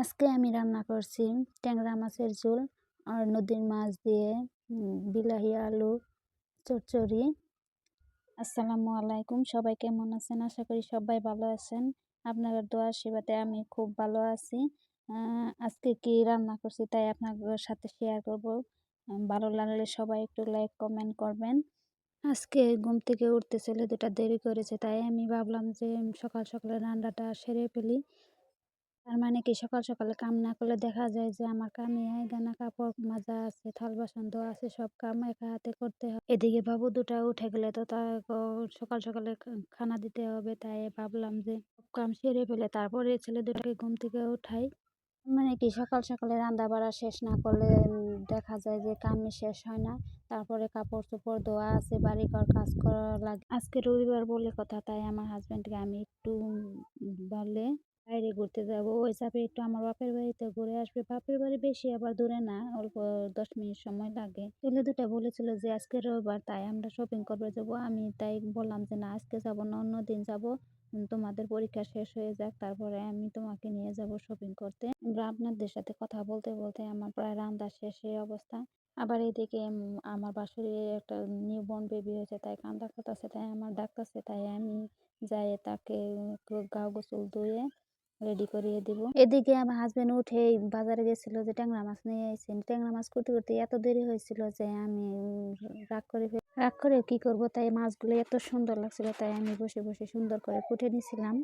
আজকে আমি রান্না করছি ট্যাংরা মাছের ঝোল আর নদীর মাছ দিয়ে বিলাহি, আলু, চচ্চড়ি। আসসালামু আলাইকুম, সবাই কেমন আছেন? আশা করি সবাই ভালো আছেন। আপনাদের দোয়া আশীর্বাদে আমি খুব ভালো আছি। আজকে কি রান্না করছি তাই আপনাদের সাথে শেয়ার করব। ভালো লাগলে সবাই একটু লাইক কমেন্ট করবেন। আজকে ঘুম থেকে উঠতে ছেলে দুটা দেরি করেছে, তাই আমি ভাবলাম যে সকাল সকালে রান্নাটা সেরে ফেলি। তার মানে কি সকাল, সকালে কাম না করলে দেখা যায় যে আমার কামে গানা কাপড় মাজা আছে, থাল বাসন ধোয়া আছে, সব কাম একা হাতে করতে হয়। এদিকে বাবু দুটা উঠে গেলে তো তার সকাল, সকালে খানা দিতে হবে। তাই ভাবলাম যে কাম সেরে ফেলে তারপরে ছেলে দুটাকে ঘুম থেকে উঠাই। মানে কি সকাল, সকালে রান্না বাড়া শেষ না করলে দেখা যায় যে কামই শেষ হয় না। তারপরে কাপড় চোপড় ধোয়া আছে বাড়ি ঘর কাজ করা লাগে। আজকে রবিবার বলে কথা, তাই আমার হাজব্যান্ডকে আমি একটু বলে বাইরে ঘুরতে যাব। ওই চাপে একটু আমার বাপের বাড়িতে ঘুরে আসবে। বাপের বাড়ি বেশি আবার দূরে না, অল্প দশ মিনিট সময় লাগে। ছেলে দুটা বলেছিল যে, আজকে রবিবার, তাই আমরা শপিং করতে যাব। আমি তাই বললাম যে, না, আজকে যাব না, অন্য দিন যাব। তোমাদের পরীক্ষা শেষ হয়ে যাক, তারপরে আমি তোমাকে নিয়ে যাব শপিং করতে। আমরা আপনাদের সাথে কথা বলতে বলতে আমার প্রায় রান্না শেষের অবস্থা। আবার এদিকে আমার বাসুরের একটা নিউ বর্ন বেবি হয়েছে, তাই কান্দা করতেছে, তাই আমার ডাকতেছে, তাই আমি যাই তাকে গা গোসল ধুয়ে রেডি করিয়ে দিব। এদিকে আমার হাজব্যান্ড উঠে বাজারে গেছিল যে ট্যাংরা মাছ নিয়ে এসেছেন ট্যাংরা মাছ করতে করতে এত দেরি হয়েছিল যে আমি রাগ করে রাগ করে কি করব? তাই মাছগুলো এত সুন্দর লাগছিল, তাই আমি বসে বসে সুন্দর করে কুটে নিছিলাম।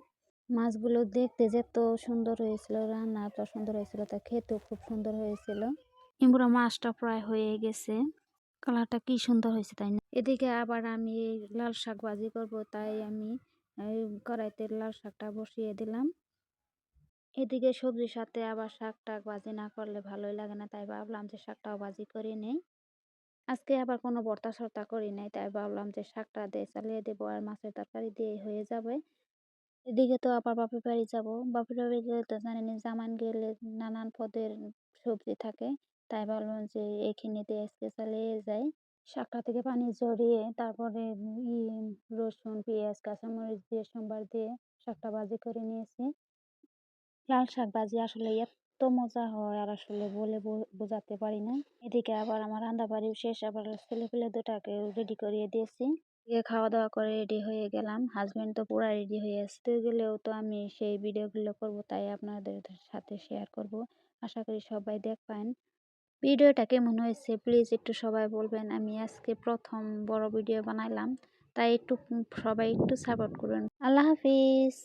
মাছগুলো দেখতে যে এত সুন্দর হয়েছিল, রান্না এত সুন্দর হয়েছিল, তা খেতেও খুব সুন্দর হয়েছিল। ইমরা মাছটা প্রায় হয়ে গেছে। কালারটা কি সুন্দর হয়েছে তাই না? এদিকে আবার আমি লাল শাক ভাজি করব, তাই আমি কড়াইতে লাল শাকটা বসিয়ে দিলাম। এদিকে সবজির সাথে আবার শাক টাক ভাজি না করলে ভালোই লাগে না। তাই ভাবলাম যে শাকটাও ভাজি করে নেই। আজকে আবার কোনো ভর্তা সর্তা করি নাই। তাই ভাবলাম যে শাকটা দিয়ে চালিয়ে দেবো আর মাছের তরকারি দিয়ে হয়ে যাবে। এদিকে তো আবার বাপের বাড়ি যাব। বাপের বাড়ি গেলে তো জানেন জামান গেলে নানান পদের সবজি থাকে। তাই ভাবলাম যে এইখানে দিয়ে আজকে চালিয়ে যাই। শাকটা থেকে পানি ঝরিয়ে তারপরে রসুন, পেঁয়াজ, কাঁচামরিচ দিয়ে, সোমবার দিয়ে শাকটা ভাজি করে নিয়েছি। লাল শাক ভাজি আসলে এত মজা হয় আর আসলে বলে বোঝাতে পারি না। এদিকে আবার আমার রান্না বাড়িও শেষ, আবার ছেলে পেলে দুটাকে রেডি করিয়ে দিয়েছি। এদিকে খাওয়া দাওয়া করে রেডি হয়ে গেলাম। হাজবেন্ড তো পুরা রেডি হয়ে আসতে গেলেও তো আমি সেই ভিডিওগুলো করব, তাই আপনাদের সাথে শেয়ার করব। আশা করি সবাই দেখবেন। ভিডিওটা কেমন হয়েছে প্লিজ একটু সবাই বলবেন। আমি আজকে প্রথম বড় ভিডিও বানাইলাম। তাই একটু, সবাই একটু সাপোর্ট করবেন আল্লাহ হাফিজ!